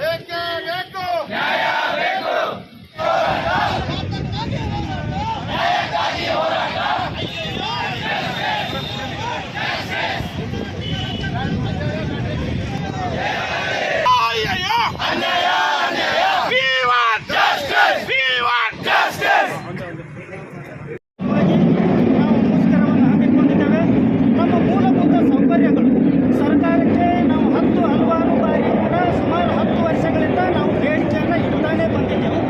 ಬೇಕೇ ಬೇಕು ಸಲುವಾಗಿ ನಾವು ಮುಷ್ಕರವನ್ನು ಹಮ್ಮಿಕೊಂಡಿದ್ದೇವೆ ನಮ್ಮ ಮೂಲಭೂತ ಸೌಕರ್ಯಗಳು ಸರ್ಕಾರಕ್ಕೆ ನಾವು ಹತ್ತು ಹಲವಾರು ಬಾರಿ ಕೂಡ ಸುಮಾರು ಹತ್ತು ವರ್ಷಗಳಿಂದ ನಾವು ಬೇಡಿಕೆಯನ್ನು ಇಡ್ತಾನೆ ಬಂದಿದ್ದೆವು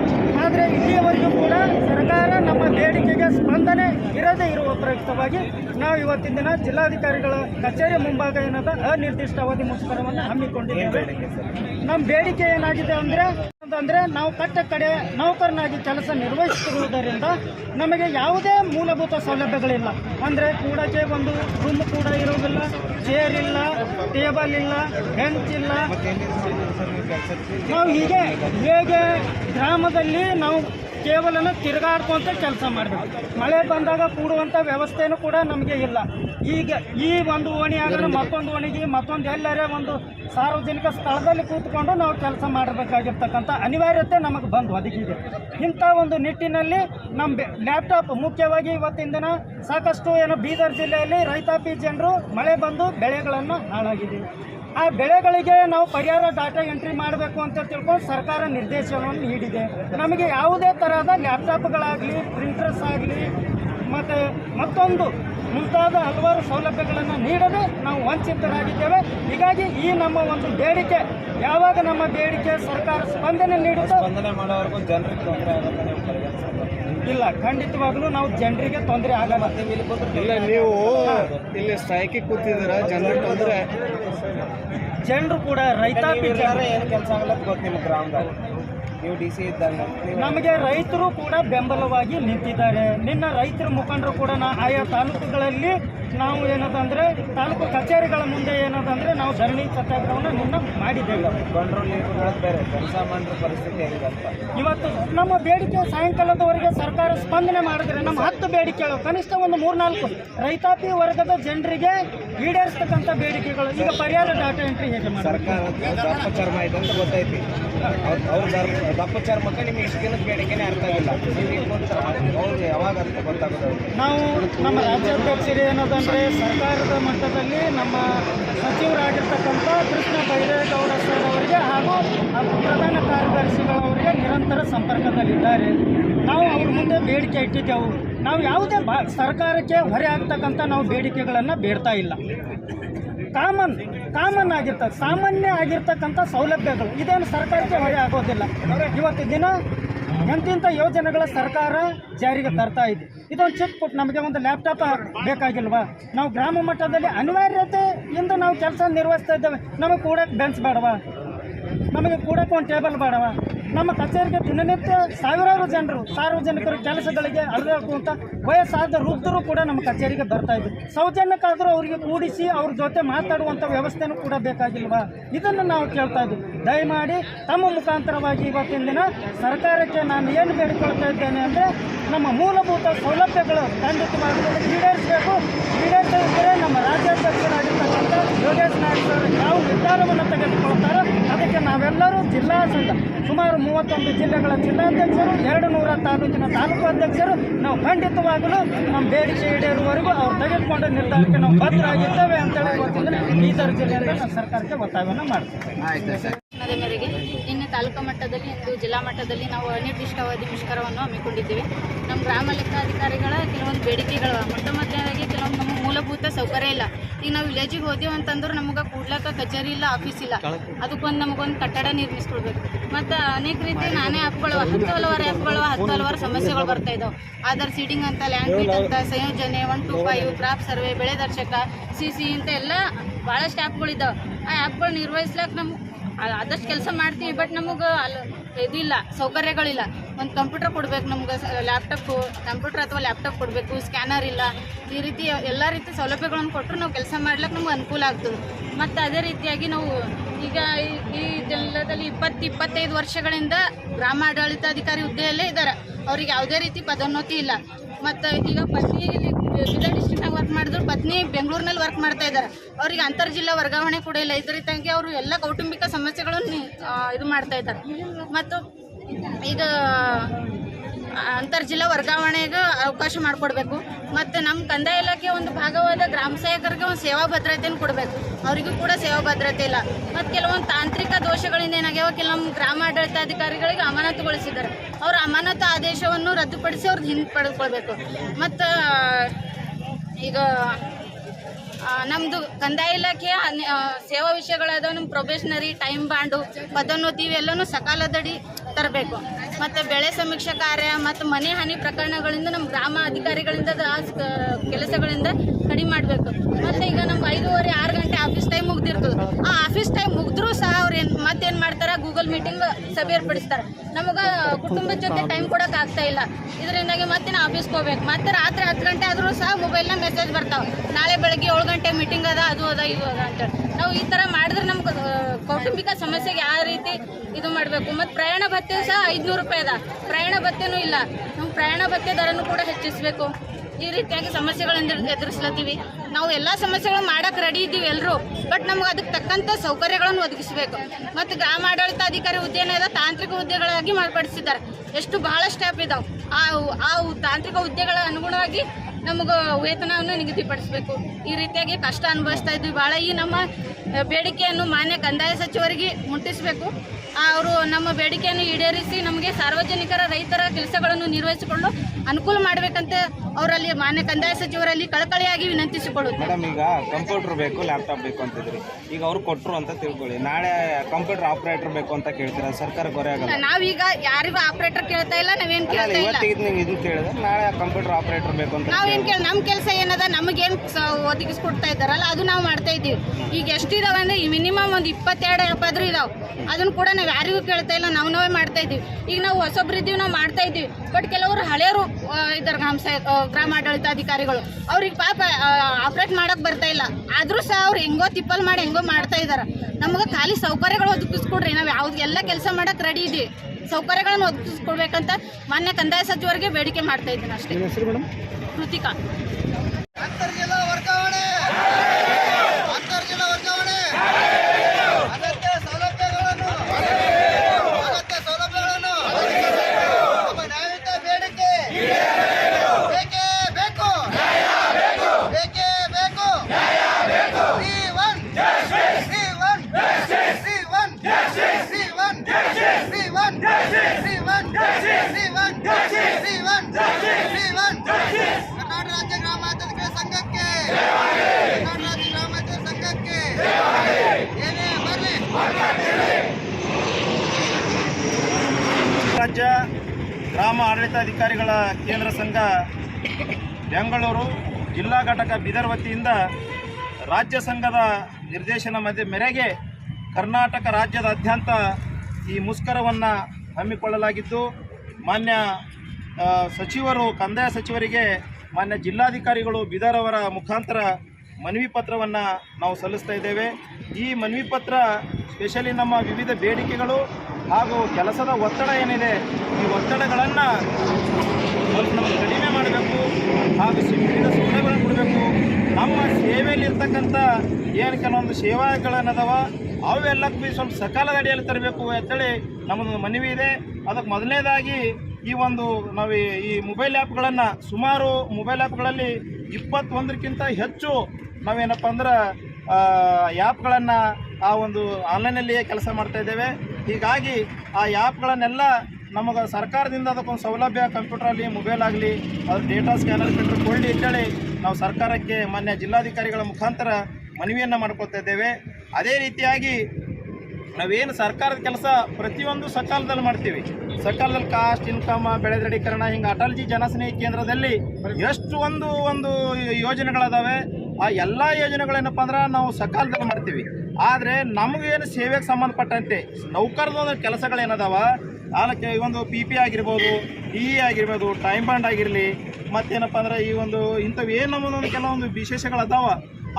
ಆದರೆ ಇಲ್ಲಿಯವರೆಗೂ ಕೂಡ ಸರ್ಕಾರ ನಮ್ಮ ಬೇಡಿಕೆಗೆ ಸ್ಪಂದನೆ ಇರದೇ ಇರುವ ಪ್ರಯುಕ್ತವಾಗಿ ನಾವು ಇವತ್ತಿನ ದಿನ ಜಿಲ್ಲಾಧಿಕಾರಿಗಳ ಕಚೇರಿ ಮುಂಭಾಗ ಏನದ ಅನಿರ್ದಿಷ್ಟಾವಧಿ ಮುಷ್ಕರವನ್ನು ಹಮ್ಮಿಕೊಂಡಿದ್ದೇವೆ. ನಮ್ಮ ಬೇಡಿಕೆ ಏನಾಗಿದೆ ಅಂದರೆ ಅಂತಂದ್ರೆ ನಾವು ಕಟ್ಟ ಕಡೆ ನೌಕರನಾಗಿ ಕೆಲಸ ನಿರ್ವಹಿಸುತ್ತಿರುವುದರಿಂದ ನಮಗೆ ಯಾವುದೇ ಮೂಲಭೂತ ಸೌಲಭ್ಯಗಳಿಲ್ಲ. ಅಂದರೆ ಕೂಡಕ್ಕೆ ಒಂದು ರೂಮ್ ಕೂಡ ಇರುವುದಿಲ್ಲ ಚೇರ್ ಇಲ್ಲ ಟೇಬಲ್ ಇಲ್ಲ ಬೆಂಚ್ ಇಲ್ಲ. ನಾವು ಹೀಗೆ ಹೇಗೆ ಗ್ರಾಮದಲ್ಲಿ ನಾವು ಕೇವಲ ತಿರುಗಾಡ್ಕೊಂತ ಕೆಲಸ ಮಾಡಬೇಕು. ಮಳೆ ಬಂದಾಗ ಕೂಡುವಂಥ ವ್ಯವಸ್ಥೆನೂ ಕೂಡ ನಮಗೆ ಇಲ್ಲ. ಈಗ ಈ ಒಂದು ಓಣಿ ಮತ್ತೊಂದು ಓಣಿಗೆ ಮತ್ತೊಂದು ಎಲ್ಲರೇ ಒಂದು ಸಾರ್ವಜನಿಕ ಸ್ಥಳದಲ್ಲಿ ಕೂತ್ಕೊಂಡು ನಾವು ಕೆಲಸ ಮಾಡಬೇಕಾಗಿರ್ತಕ್ಕಂಥ ಅನಿವಾರ್ಯತೆ ನಮಗೆ ಬಂದು ಒದಗಿದೆ ಇಂಥ ಒಂದು ನಿಟ್ಟಿನಲ್ಲಿ ನಮ್ಮ ಲ್ಯಾಪ್ಟಾಪ್ ಮುಖ್ಯವಾಗಿ ಇವತ್ತಿನ ದಿನ ಸಾಕಷ್ಟು ಏನೋ ಬೀದರ್ ಜಿಲ್ಲೆಯಲ್ಲಿ ರೈತಾಪಿ ಜನರು ಮಳೆ ಬಂದು ಬೆಳೆಗಳನ್ನು ಹಾಳಾಗಿದೆ. ಆ ಬೆಳೆಗಳಿಗೆ ನಾವು ಪರಿಹಾರ ಡಾಟಾ ಎಂಟ್ರಿ ಮಾಡಬೇಕು ಅಂತ ತಿಳ್ಕೊಂಡು ಸರ್ಕಾರ ನಿರ್ದೇಶನವನ್ನು ನೀಡಿದೆ ನಮಗೆ ಯಾವುದೇ ತರಹದ ಲ್ಯಾಪ್ಟಾಪ್ಗಳಾಗಲಿ, ಪ್ರಿಂಟರ್ಸ್ ಆಗಲಿ, ಮತ್ತು ಮತ್ತೊಂದು ಮುಂತಾದ ಹಲವಾರು ಸೌಲಭ್ಯಗಳನ್ನು ನೀಡದೆ ನಾವು ವಂಚಿತರಾಗಿದ್ದೇವೆ ಹೀಗಾಗಿ ಈ ನಮ್ಮ ಒಂದು ಬೇಡಿಕೆ, ಯಾವಾಗ ನಮ್ಮ ಬೇಡಿಕೆ ಸರ್ಕಾರ ಸ್ಪಂದನೆ ನೀಡುತ್ತೋ ಸ್ಪಂದನೆ ಮಾಡೋವರೆಗೂ ಜನರಿಗೆ ತೊಂದರೆ ಆಗುತ್ತೆ. ಇಲ್ಲ ಖಂಡಿತವಾಗ್ಲೂ ನಾವು ಜನರಿಗೆ ತೊಂದರೆ ಆಗಲ್ಲ. ಇಲ್ಲ ನೀವು ಇಲ್ಲಿ ಸ್ಟ್ರೈಕಿಗೆ ಕೂತಿದ್ರ ಜನರಿಗೆ ತೊಂದರೆ ಜನರು ಕೂಡ ರೈತಾಪಿ ಜನರ ಏನು ಕೆಲಸ ಆಗಲ್ಲ ಗೊತ್ತಿಲ್ಲ ನಿಮ್ಮ ಗ್ರಾಮದಾಗ ನೀವು ಡಿ ಸಿ ಇದ್ದಂಗೆ ನಮಗೆ ರೈತರು ಕೂಡ ಬೆಂಬಲವಾಗಿ ನಿಂತಿದ್ದಾರೆ. ನಿನ್ನ ರೈತರ ಮುಖಂಡರು ಕೂಡ ನಾ ಆಯಾ ತಾಲೂಕುಗಳಲ್ಲಿ ನಾವು ಏನದಂದ್ರೆ ತಾಲೂಕು ಕಚೇರಿಗಳ ಮುಂದೆ ಏನದಂದ್ರೆ ನಾವು ಧರಣಿ ಸತ್ಯಾಗ್ರಹವನ್ನು ನಿನ್ನ ಮಾಡಿದ್ದೇವೆ. ಕಂಟ್ರೋಲ್ ನೀರು ಬೇರೆ ಜನಸಾಮಾನ್ಯರ ಪರಿಸ್ಥಿತಿ ಇವತ್ತು ನಮ್ಮ ಬೇಡಿಕೆ ಸಾಯಂಕಾಲದವರೆಗೆ ಸರ್ಕಾರ ಸ್ಪಂದನೆ ಮಾಡಿದ್ರೆ ನಮ್ಮ ಹತ್ತು ಬೇಡಿಕೆಗಳು ಕನಿಷ್ಠ ಒಂದು ಮೂರ್ನಾಲ್ಕು. ರೈತಾಪಿ ವರ್ಗದ ಜನರಿಗೆ ಈಡೇರಿಸ್ತಕ್ಕಂಥ ಬೇಡಿಕೆಗಳು. ಈಗ ಪರಿಹಾರ ಡಾಟಾ ಎಂಟ್ರಿ ಹೇಗೆ ಸರ್ಕಾರ ಇದೆ ಅಂತ ಗೊತ್ತೈತಿ. ಅವ್ರ ಅವ್ರ ಧರ್ಮ ದಪ್ಪ ಚರ್ಮಕ್ಕೆ ನಿಮ್ಗೆ ಬೇಡಿಕೆನೇ ಅರ್ಥ ಆಗಿಲ್ಲ. ಅವ್ರಿಗೆ ಯಾವಾಗ ಅಂತ ನಾವು ನಮ್ಮ ರಾಜ್ಯಾಧ್ಯಕ್ಷರು ಏನದಂದ್ರೆ ಸರ್ಕಾರದ ಮಟ್ಟದಲ್ಲಿ ನಮ್ಮ ಸಚಿವರಾಗಿರ್ತಕ್ಕಂಥ ಕೃಷ್ಣ ಬೈರೇಗೌಡ ಸರ್ ಅವರಿಗೆ ಹಾಗೂ ಪ್ರಧಾನ ಕಾರ್ಯದರ್ಶಿಗಳವರಿಗೆ ನಿರಂತರ ಸಂಪರ್ಕದಲ್ಲಿದ್ದಾರೆ. ನಾವು ಅವ್ರ ಮುಂದೆ ಬೇಡಿಕೆ ಇಟ್ಟಿದ್ದೆವು. ನಾವು ಯಾವುದೇ ಸರ್ಕಾರಕ್ಕೆ ಹೊರೆ ಆಗ್ತಕ್ಕಂಥ ನಾವು ಬೇಡಿಕೆಗಳನ್ನು ಬೇಡ್ತಾ ಇಲ್ಲ. ಕಾಮನ್. ಕಾಮನ್ ಆಗಿರ್ತದೆ ಸಾಮಾನ್ಯ ಆಗಿರ್ತಕ್ಕಂಥ ಸೌಲಭ್ಯಗಳು. ಇದೇನು ಸರ್ಕಾರಕ್ಕೆ ಹೊರೆ ಆಗೋದಿಲ್ಲ. ಇವತ್ತು ದಿನ ಎಂತಿಂಥ ಯೋಜನೆಗಳ ಸರ್ಕಾರ ಜಾರಿಗೆ ತರ್ತಾ ಇದೆ. ಇದೊಂದು ಚಿಕ್ಕ ಪುಟ್ ನಮಗೆ ಒಂದು ಲ್ಯಾಪ್ಟಾಪ್ ಬೇಕಾಗಿಲ್ವಾ? ನಾವು ಗ್ರಾಮ ಮಟ್ಟದಲ್ಲಿ ಅನಿವಾರ್ಯತೆ ಅನಿವಾರ್ಯತೆಯಿಂದ ನಾವು ಕೆಲಸ ನಿರ್ವಹಿಸ್ತಾ ಇದ್ದೇವೆ. ನಮಗೆ ಕೂಡಕ್ಕೆ ಬೆಂಚ್ ಬೇಡವಾ? ನಮಗೆ ಕೂಡಕ್ಕೆ ಒಂದು ಟೇಬಲ್ ಬೇಡವ? ನಮ್ಮ ಕಚೇರಿಗೆ ದಿನನಿತ್ಯ ಸಾವಿರಾರು ಜನರು, ಸಾರ್ವಜನಿಕರು ಕೆಲಸಗಳಿಗೆ ಅಳಗಾಕುವಂಥ ವಯಸ್ಸಾದ ವೃದ್ಧರು ಕೂಡ ನಮ್ಮ ಕಚೇರಿಗೆ ಬರ್ತಾ ಇದ್ರು. ಸೌಜನ್ಯಕ್ಕಾದರೂ ಅವರಿಗೆ ಕೂಡಿಸಿ ಅವ್ರ ಜೊತೆ ಮಾತಾಡುವಂಥ ವ್ಯವಸ್ಥೆನೂ ಕೂಡ ಬೇಕಾಗಿಲ್ವಾ? ಇದನ್ನು ನಾವು ಕೇಳ್ತಾ ಇದ್ವಿ. ದಯಮಾಡಿ ತಮ್ಮ ಮುಖಾಂತರವಾಗಿ ಇವತ್ತಿನ ದಿನ ಸರ್ಕಾರಕ್ಕೆ ನಾನು ಏನು ಬೇಡಿಕೊಳ್ತಾ ಇದ್ದೇನೆ ಅಂದರೆ ನಮ್ಮ ಮೂಲಭೂತ ಸೌಲಭ್ಯಗಳು ಖಂಡಿತವಾಗಿ ಈಡೇರಿಸಬೇಕು ಈಡೇರಿಸಿದರೆ ನಮ್ಮ ರಾಜ್ಯಾಧ್ಯಕ್ಷರಾಗಿರ್ತಕ್ಕಂಥ ಯೋಗೇಶ್ ನಾಯ್ಕ ಸರ್ ಯಾವ ನಿರ್ಧಾರವನ್ನು ತೆಗೆದುಕೊಳ್ತಾರೋ ಅದಕ್ಕೆ ನಾವೆಲ್ಲರೂ ಜಿಲ್ಲಾ ಸಂಘ ಸುಮಾರು ಮೂವತ್ತೊಂದು ಜಿಲ್ಲೆಗಳ ಜಿಲ್ಲಾಧ್ಯಕ್ಷರು ಎರಡು ನೂರ ತಾಲೂಕಿನ ತಾಲೂಕು ಅಧ್ಯಕ್ಷರು ನಾವು ಖಂಡಿತವಾಗಲೂ ನಮ್ಮ ಬೇಡಿಕೆ ಈಡೇರುವವರೆಗೂ ಅವ್ರು ತೆಗೆದುಕೊಂಡ ನಿರ್ಧಾರಕ್ಕೆ ನಾವು ಬದ್ಧರಾಗಿದ್ದೇವೆ ಅಂತೇಳಿ ಗೊತ್ತಿದ್ದರೆ ಬೀದರ್ ಜಿಲ್ಲೆಯಲ್ಲಿ ನಾವು ಸರ್ಕಾರಕ್ಕೆ ಒತ್ತಾಯವನ್ನು ಮಾಡ್ತೇವೆ. ಸರ್. ತಾಲೂಕು ಮಟ್ಟದಲ್ಲಿ ಇಂದು ಜಿಲ್ಲಾ ಮಟ್ಟದಲ್ಲಿ ನಾವು ಅನಿರ್ದಿಷ್ಟಾವಧಿ ಮುಷ್ಕರವನ್ನು ಹಮ್ಮಿಕೊಂಡಿದ್ದೇವೆ. ನಮ್ಮ ಗ್ರಾಮ ಲೆಕ್ಕಾಧಿಕಾರಿಗಳ ಕೆಲವೊಂದು ಬೇಡಿಕೆಗಳು ಮೊಟ್ಟ ಮೊದಲನೇದಾಗಿ ಕೆಲವೊಂದು ನಮ್ಮ ಮೂಲಭೂತ ಸೌಕರ್ಯ ಇಲ್ಲ. ಈಗ ನಾವು ವಿಲೇಜಿಗೆ ಹೋದೆವು ಅಂತಂದ್ರೆ ನಮಗೆ ಕೂಡ್ಲಕ್ಕ ಕಚೇರಿ ಇಲ್ಲ ಆಫೀಸ್ ಇಲ್ಲ. ಅದಕ್ಕೊಂದು ನಮಗೊಂದು ಕಟ್ಟಡ ನಿರ್ಮಿಸ್ಕೊಡ್ಬೇಕು. ಮತ್ತು ಅನೇಕ ರೀತಿ ನಾನೇ ಆ್ಯಪ್ಗಳು ಹತ್ತು ಹಲವಾರು ಆ್ಯಪ್ಗಳು ಹತ್ತು ಹಲವಾರು ಸಮಸ್ಯೆಗಳು ಬರ್ತಾ ಇದಾವೆ. ಆಧಾರ್ ಸೀಡಿಂಗ್ ಅಂತ ಲ್ಯಾಂಡ್ ಬೀಟ್ ಅಂತ, ಸಂಯೋಜನೆ one to five crop survey ಬೆಳೆ ದರ್ಶಕ ಸಿ ಸಿ ಇಂಥ ಎಲ್ಲ ಭಾಳಷ್ಟು ಆ್ಯಪ್ಗಳಿದ್ದಾವೆ ಆ ಆ್ಯಪ್ಗಳು ನಿರ್ವಹಿಸ್ಲಾಕ ನಮ್ಗೆ ಆದಷ್ಟು ಕೆಲಸ ಮಾಡ್ತೀವಿ ಬಟ್ ನಮಗೆ ಅಲ್ಲಿ ಇದಿಲ್ಲ, ಸೌಕರ್ಯಗಳಿಲ್ಲ. ಒಂದು ಕಂಪ್ಯೂಟರ್ ಕೊಡಬೇಕು ನಮ್ಗೆ ಲ್ಯಾಪ್ಟಾಪು ಕಂಪ್ಯೂಟರ್ ಅಥವಾ ಲ್ಯಾಪ್ಟಾಪ್ ಕೊಡಬೇಕು ಸ್ಕ್ಯಾನರ್ ಇಲ್ಲ, ಈ ರೀತಿ ಎಲ್ಲ ರೀತಿ ಸೌಲಭ್ಯಗಳನ್ನು ಕೊಟ್ಟರು ನಾವು ಕೆಲಸ ಮಾಡ್ಲಿಕ್ಕೆ ನಮ್ಗೆ ಅನುಕೂಲ ಆಗ್ತದೆ. ಮತ್ತು ಅದೇ ರೀತಿಯಾಗಿ ನಾವು ಈಗ ಈ- ಜಿಲ್ಲಾದಲ್ಲಿ ಇಪ್ಪತ್ತು, ಇಪ್ಪತ್ತೈದು ವರ್ಷಗಳಿಂದ ಗ್ರಾಮಾಡಳಿತಾಧಿಕಾರಿ ಹುದ್ದೆಯಲ್ಲೇ ಇದ್ದಾರೆ ಅವ್ರಿಗೆ ಯಾವುದೇ ರೀತಿ ಪದೋನ್ನತಿ ಇಲ್ಲ. ಮತ್ತು ಈಗ ಪದವಿಯಲ್ಲಿ ಬೀದರ್ ಡಿಸ್ಟ್ರಿಕ್ನಾಗ ವರ್ಕ್ ಮಾಡಿದ್ರು ಪತ್ನಿ ಬೆಂಗಳೂರಿನಲ್ಲಿ ವರ್ಕ್ ಮಾಡ್ತಾ ಇದ್ದಾರೆ ಅವ್ರಿಗೆ ಅಂತರ್ ಜಿಲ್ಲಾ ವರ್ಗಾವಣೆ ಕೂಡ ಇಲ್ಲ. ಇದರಿಂದಾಗಿ ಅವರು ಎಲ್ಲ ಕೌಟುಂಬಿಕ ಸಮಸ್ಯೆಗಳನ್ನು ಇದು ಮಾಡ್ತಾ ಇದ್ದಾರೆ. ಮತ್ತು ಈಗ ಅಂತರ್ ಜಿಲ್ಲಾ ವರ್ಗಾವಣೆಗೆ ಅವಕಾಶ ಮಾಡಿಕೊಡ್ಬೇಕು. ಮತ್ತು ನಮ್ಮ ಕಂದಾಯ ಇಲಾಖೆ ಒಂದು ಭಾಗವಾದ ಗ್ರಾಮ ಸೇವಕರಿಗೆ ಒಂದು ಸೇವಾ ಭದ್ರತೆಯನ್ನು ಕೊಡಬೇಕು. ಅವರಿಗೂ ಕೂಡ ಸೇವಾ ಭದ್ರತೆ ಇಲ್ಲ. ಮತ್ತು ಕೆಲವೊಂದು ತಾಂತ್ರಿಕ ದೋಷಗಳಿಂದ ಏನಾಗ್ಯಾವ? ಕೆಲವೊಂದು ಗ್ರಾಮ ಆಡಳಿತಾಧಿಕಾರಿಗಳಿಗೆ ಅಮಾನತುಗೊಳಿಸಿದ್ದಾರೆ ಅವ್ರ ಅಮಾನತು ಆದೇಶವನ್ನು ರದ್ದುಪಡಿಸಿ ಅವ್ರದ್ದು ಹಿಂದೆ ಪಡೆದುಕೊಳ್ಬೇಕು ಮತ್ತು ಈಗ ನಮ್ಮದು ಕಂದಾಯ ಇಲಾಖೆಯ ಸೇವಾ ವಿಷಯಗಳಾದ ನಮ್ಮ ಪ್ರೊಬೇಷನರಿ ಟೈಮ್ ಬಾಂಡು ಪದೋನ್ನತಿ ಇವೆಲ್ಲನೂ ಸಕಾಲದಡಿ ತರಬೇಕು. ಮತ್ತು ಬೆಳೆ ಸಮೀಕ್ಷೆ ಕಾರ್ಯ ಮತ್ತು ಮನೆ ಹಾನಿ ಪ್ರಕರಣಗಳಿಂದ ನಮ್ಮ ಗ್ರಾಮ ಅಧಿಕಾರಿಗಳಿಂದ ಕೆಲಸಗಳಿಂದ ಕಡಿಮೆ ಮಾಡಬೇಕು. ಮತ್ತು ಈಗ ನಮ್ಮ ಐದೂವರೆ, ಆರು ಗಂಟೆ ಆಫೀಸ್ ಟೈಮ್ ಮುಗ್ದಿರ್ತದೆ. ಆ ಆಫೀಸ್ ಟೈಮ್ ಮುಗಿದ್ರೂ ಸಹ ಅವ್ರು ಏನು ಮತ್ತೇನು ಮಾಡ್ತಾರೆ? ಮೀಟಿಂಗ್ ಸಭೆ ಏರ್ಪಡಿಸ್ತಾರೆ. ನಮಗೆ ಕುಟುಂಬದ ಜೊತೆ ಟೈಮ್ ಕೊಡೋಕೆ ಆಗ್ತಾ ಇಲ್ಲ. ಇದರಿಂದಾಗಿ ಮತ್ತೆ ನಾವು ಆಫೀಸ್ಗೆ ಹೋಗ್ಬೇಕು. ಮತ್ತೆ ರಾತ್ರಿ ಹತ್ತು ಗಂಟೆ ಆದರೂ ಸಹ ಮೊಬೈಲ್ನ ಮೆಸೇಜ್ ಬರ್ತಾವೆ. ನಾಳೆ ಬೆಳಗ್ಗೆ ಏಳು ಗಂಟೆ ಮೀಟಿಂಗ್ ಅದ, ಅದು ಅದ, ಇದು ಅದ ಅಂತೇಳಿ ನಾವು ಈ ಥರ ಮಾಡಿದ್ರೆ ನಮ್ಗೆ ಕೌಟುಂಬಿಕ ಸಮಸ್ಯೆಗೆ ಯಾವ ರೀತಿ ಇದು ಮಾಡಬೇಕು? ಮತ್ತು ಪ್ರಯಾಣ ಭತ್ಯೆ ಸಹ ಐದುನೂರು ರೂಪಾಯಿ ಅದ. ಪ್ರಯಾಣ ಭತ್ಯೆನೂ ಇಲ್ಲ. ನಮ್ಮ ಪ್ರಯಾಣ ಭತ್ಯೆ ದರನೂ ಕೂಡ ಹೆಚ್ಚಿಸಬೇಕು. ಈ ರೀತಿಯಾಗಿ ಸಮಸ್ಯೆಗಳನ್ನು ಎದುರಿಸ್ಲತ್ತೀವಿ. ನಾವು ಎಲ್ಲ ಸಮಸ್ಯೆಗಳು ಮಾಡಕ್ಕೆ ರೆಡಿ ಇದ್ದೀವಿ ಎಲ್ಲರೂ ಬಟ್ ನಮ್ಗೆ ಅದಕ್ಕೆ ತಕ್ಕಂಥ ಸೌಕರ್ಯಗಳನ್ನು ಒದಗಿಸಬೇಕು. ಮತ್ತು ಗ್ರಾಮ ಆಡಳಿತಾಧಿಕಾರಿ ಹುದ್ದೆನ ತಾಂತ್ರಿಕ ಹುದ್ದೆಗಳಾಗಿ ಮಾರ್ಪಡಿಸಿದ್ದಾರೆ. ಎಷ್ಟು ಬಹಳ ಸ್ಟಾಪ್ ಇದಾವೆ. ಆ ಆ ತಾಂತ್ರಿಕ ಹುದ್ದೆಗಳ ಅನುಗುಣವಾಗಿ ನಮಗೆ ವೇತನವನ್ನು ನಿಗದಿಪಡಿಸಬೇಕು. ಈ ರೀತಿಯಾಗಿ ಕಷ್ಟ ಅನುಭವಿಸ್ತಾ ಇದ್ವಿ. ಭಾಳ ಈ ನಮ್ಮ ಬೇಡಿಕೆಯನ್ನು ಮಾನ್ಯ ಕಂದಾಯ ಸಚಿವರಿಗೆ ಮುಟ್ಟಿಸಬೇಕು. ಅವರು ನಮ್ಮ ಬೇಡಿಕೆಯನ್ನು ಈಡೇರಿಸಿ ನಮಗೆ ಸಾರ್ವಜನಿಕರ ರೈತರ ಕೆಲಸಗಳನ್ನು ನಿರ್ವಹಿಸಿಕೊಂಡು ಅನುಕೂಲ ಮಾಡಬೇಕಂತ ಅವರಲ್ಲಿ ಮಾನ್ಯ ಕಂದಾಯ ಸಚಿವರಲ್ಲಿ ಕಳಕಳಿಯಾಗಿ ವಿನಂತಿಸಿಕೊಳ್ಳುತ್ತೆ ಮೇಡಮ್ ಈಗ ಕಂಪ್ಯೂಟರ್ ಬೇಕು ಲ್ಯಾಪ್ಟಾಪ್ ಬೇಕು ಅಂತಿದ್ರಿ. ಈಗ ಅವ್ರು ಕೊಟ್ಟರು ಅಂತ ತಿಳ್ಕೊಳ್ಳಿ. ನಾಳೆ ಕಂಪ್ಯೂಟರ್ ಆಪರೇಟರ್ ಬೇಕು ಅಂತ ಕೇಳ್ತೀರಾ? ಸರ್ಕಾರ ಕೊರೆ ಆಗಲ್ಲ. ನಾವೀಗ ಯಾರಿಗೂ ಆಪರೇಟರ್ ಕೇಳ್ತಾ ಇಲ್ಲ ನಾವೇನು ಕೇಳ್ತಾ ಇಲ್ಲ. ಇವತ್ತಿಗೆ ನೀವು ಇದನ್ನ ಕೇಳಿದ್ರೆ ನಾಳೆ ಕಂಪ್ಯೂಟರ್ ಆಪರೇಟರ್ ಬೇಕು ಅಂತ ನಾವೇನ್ ಕೇಳಿ ನಮ್ಮ ಕೆಲಸ ಏನದ? ನಮಗೇನು ಒದಗಿಸ್ಕೊಡ್ತಾ ಇದ್ದಾರಲ್ಲ ಅದು ನಾವು ಮಾಡ್ತಾ ಇದ್ದೀವಿ. ಈಗ ಎಷ್ಟಿದಾವೆ ಅಂದ್ರೆ ಮಿನಿಮಮ್ ಒಂದು ಇಪ್ಪತ್ತೆರಡು ಎಪ್ಪಾದ್ರೂ ಇದಾವೆ. ಅದನ್ನು ಕೂಡ ನಾವು ಯಾರಿಗೂ ಕೇಳ್ತಾ ಇಲ್ಲ ನಾವು ನಾವೇ ಮಾಡ್ತಾ ಇದ್ದೀವಿ. ಈಗ ನಾವು ಹೊಸೊಬ್ರು ಇದ್ದೀವಿ ನಾವು ಮಾಡ್ತಾ ಇದ್ದೀವಿ. ಬಟ್ ಕೆಲವರು ಹಳೆಯರು ಇದ್ದಾರೆ ಗ್ರಾಮ ಸಹ- ಆ, ಗ್ರಾಮ ಆಡಳಿತಾಧಿಕಾರಿಗಳು ಅವ್ರಿಗೆ ಪಾಪ ಆಪ್ರೇಟ್ ಮಾಡಕ್ ಬರ್ತಾ ಇಲ್ಲ. ಆದ್ರೂ ಸಹ ಅವ್ರು ಹೆಂಗೋ ತಿಪ್ಪಲ್ ಮಾಡಿ ಹೆಂಗೋ ಮಾಡ್ತಾ ಇದ್ದಾರೆ ನಮಗೆ ಖಾಲಿ ಸೌಕರ್ಯಗಳು ಒದಗಿಸ್ಕೊಡ್ರಿ. ನಾವು ಯಾವ್ದು ಎಲ್ಲ ಕೆಲಸ ಮಾಡಕ್ ರೆಡಿ ಇದೀವಿ ಸೌಕರ್ಯಗಳನ್ನು ಒದಗಿಸ್ಕೊಡ್ಬೇಕಂತ ಮಾನ್ಯ ಕಂದಾಯ ಸಚಿವರಿಗೆ ಬೇಡಿಕೆ ಮಾಡ್ತಾ ಇದ್ದೀನಿ ಅಷ್ಟೇ. ಕೃತಿಕಾ. ರಾಜ್ಯ ಗ್ರಾಮ ಆಡಳಿತಾಧಿಕಾರಿಗಳ ಕೇಂದ್ರ ಸಂಘ ಬೆಂಗಳೂರು ಜಿಲ್ಲಾ ಘಟಕ ಬೀದರ್ ವತಿಯಿಂದ ರಾಜ್ಯ ಸಂಘದ ನಿರ್ದೇಶನ ಮಧ್ಯೆ ಮೇರೆಗೆ ಕರ್ನಾಟಕ ರಾಜ್ಯದಾದ್ಯಂತ ಈ ಮುಷ್ಕರವನ್ನು ಹಮ್ಮಿಕೊಳ್ಳಲಾಗಿದ್ದು ಮಾನ್ಯ ಸಚಿವರು, ಕಂದಾಯ ಸಚಿವರಿಗೆ ಮಾನ್ಯ ಜಿಲ್ಲಾಧಿಕಾರಿಗಳು ಬೀದರ್ ಅವರ ಮುಖಾಂತರ ಮನವಿ ಪತ್ರವನ್ನು ನಾವು ಸಲ್ಲಿಸ್ತಾ ಇದ್ದೇವೆ. ಈ ಮನವಿ ಪತ್ರ ಸ್ಪೆಷಲಿ ನಮ್ಮ ವಿವಿಧ ಬೇಡಿಕೆಗಳು ಹಾಗೂ ಕೆಲಸದ ಒತ್ತಡ ಏನಿದೆ, ಈ ಒತ್ತಡಗಳನ್ನು ಸ್ವಲ್ಪ ನಮಗೆ ಕಡಿಮೆ ಮಾಡಬೇಕು ಹಾಗೂ ವಿವಿಧ ಸೌಲಭ್ಯಗಳನ್ನು ಕೊಡಬೇಕು. ನಮ್ಮ ಸೇವೆಯಲ್ಲಿರ್ತಕ್ಕಂಥ ಏನು ಕೆಲವೊಂದು ಸೇವಾಗಳನ್ನದವ, ಅವೆಲ್ಲಕ್ಕೂ ಸ್ವಲ್ಪ ಸಕಾಲದ ಅಡಿಯಲ್ಲಿ ತರಬೇಕು ಅಂತೇಳಿ ನಮ್ಮದೊಂದು ಮನವಿ ಇದೆ. ಅದಕ್ಕೆ ಮೊದಲನೇದಾಗಿ ಈ ಒಂದು ನಾವು ಈ- ಮೊಬೈಲ್ ಆ್ಯಪ್ಗಳನ್ನು ಸುಮಾರು ಮೊಬೈಲ್ ಆ್ಯಪ್ಗಳಲ್ಲಿ ಇಪ್ಪತ್ತೊಂದಕ್ಕಿಂತ ಹೆಚ್ಚು ನಾವೇನಪ್ಪ ಅಂದ್ರೆ ಆ್ಯಪ್ಗಳನ್ನು ಆ ಒಂದು ಆನ್ಲೈನಲ್ಲಿಯೇ ಕೆಲಸ ಮಾಡ್ತಾ ಇದ್ದೇವೆ. ಹೀಗಾಗಿ ಆ ಆ್ಯಪ್ಗಳನ್ನೆಲ್ಲ ನಮಗೆ ಸರ್ಕಾರದಿಂದ ಅದಕ್ಕೊಂದು ಸೌಲಭ್ಯ ಕಂಪ್ಯೂಟ್ರಲ್ಲಿ ಮೊಬೈಲ್ ಆಗಲಿ ಅದ್ರ ಡೇಟಾ ಸ್ಕ್ಯಾನರ್ ಪ್ರಿಂಟರ್ ಕೊಡಲಿ ಅಂತೇಳಿ ನಾವು ಸರ್ಕಾರಕ್ಕೆ ಮಾನ್ಯ ಜಿಲ್ಲಾಧಿಕಾರಿಗಳ ಮುಖಾಂತರ ಮನವಿಯನ್ನು ಮಾಡ್ಕೊತಾ ಇದ್ದೇವೆ. ಅದೇ ರೀತಿಯಾಗಿ ನಾವೇನು ಸರ್ಕಾರದ ಕೆಲಸ ಪ್ರತಿಯೊಂದು ಸಕಾಲದಲ್ಲಿ ಮಾಡ್ತೀವಿ. ಸಕಾಲದಲ್ಲಿ ಕಾಸ್ಟ್ ಇನ್ಕಮ್ ಬೆಳೆ ದೃಢೀಕರಣ, ಹಿಂಗೆ ಅಟಲ್ಜಿ ಜನಸ್ನೇಹಿ ಕೇಂದ್ರದಲ್ಲಿ ಎಷ್ಟು ಒಂದು ಒಂದು ಯೋಜನೆಗಳದಾವೆ, ಆ ಎಲ್ಲ ಯೋಜನೆಗಳೇನಪ್ಪ ಅಂದ್ರೆ ನಾವು ಸಕಾಲದಲ್ಲಿ ಮಾಡ್ತೀವಿ. ಆದರೆ ನಮಗೇನು ಸೇವೆಗೆ ಸಂಬಂಧಪಟ್ಟಂತೆ ನೌಕರದ ಕೆಲಸಗಳೇನದಾವ, ಅದಕ್ಕೆ ಈ ಒಂದು ಪಿ ಪಿ ಆಗಿರ್ಬೋದು ಇ ಆಗಿರ್ಬೋದು ಟೈಮ್ ಬಾಂಡ್ ಆಗಿರಲಿ, ಮತ್ತೇನಪ್ಪ ಅಂದ್ರೆ ಈ ಒಂದು ಇಂಥವು ಏನು ನಮ್ಮದೊಂದು ಕೆಲವೊಂದು ವಿಶೇಷಗಳದಾವ,